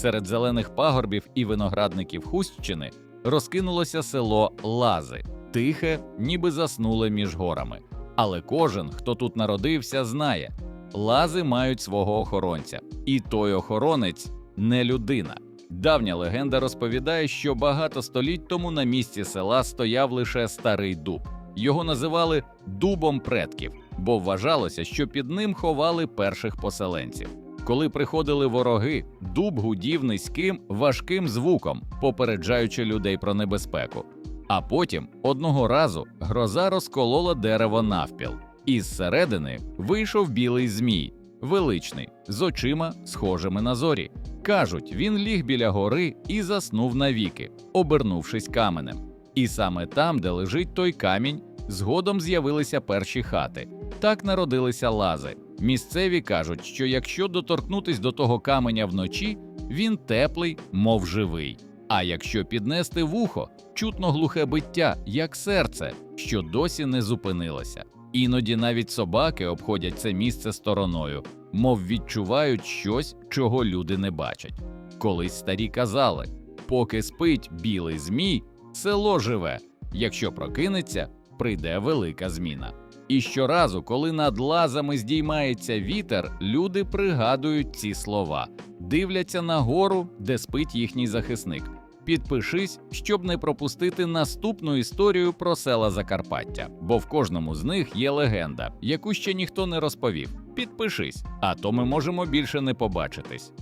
Серед зелених пагорбів і виноградників Хустщини розкинулося село Лази, тихе, ніби заснуле між горами. Але кожен, хто тут народився, знає, лази мають свого охоронця, і той охоронець не людина. Давня легенда розповідає, що багато століть тому на місці села стояв лише старий дуб. Його називали дубом предків, бо вважалося, що під ним ховали перших поселенців. Коли приходили вороги, дуб гудів низьким, важким звуком, попереджаючи людей про небезпеку. А потім одного разу гроза розколола дерево навпіл, і зсередини вийшов білий змій, величний, з очима, схожими на зорі. Кажуть, він ліг біля гори і заснув навіки, обернувшись каменем. І саме там, де лежить той камінь, згодом з'явилися перші хати. Так народилися лази. Місцеві кажуть, що якщо доторкнутись до того каменя вночі, він теплий, мов живий. А якщо піднести вухо, чутно глухе биття, як серце, що досі не зупинилося. Іноді навіть собаки обходять це місце стороною, мов відчувають щось, чого люди не бачать. Колись старі казали: поки спить білий змій, село живе. Якщо прокинеться, прийде велика зміна. І щоразу, коли над лазами здіймається вітер, люди пригадують ці слова, дивляться на гору, де спить їхній захисник. Підпишись, щоб не пропустити наступну історію про села Закарпаття, бо в кожному з них є легенда, яку ще ніхто не розповів. Підпишись, а то ми можемо більше не побачитись.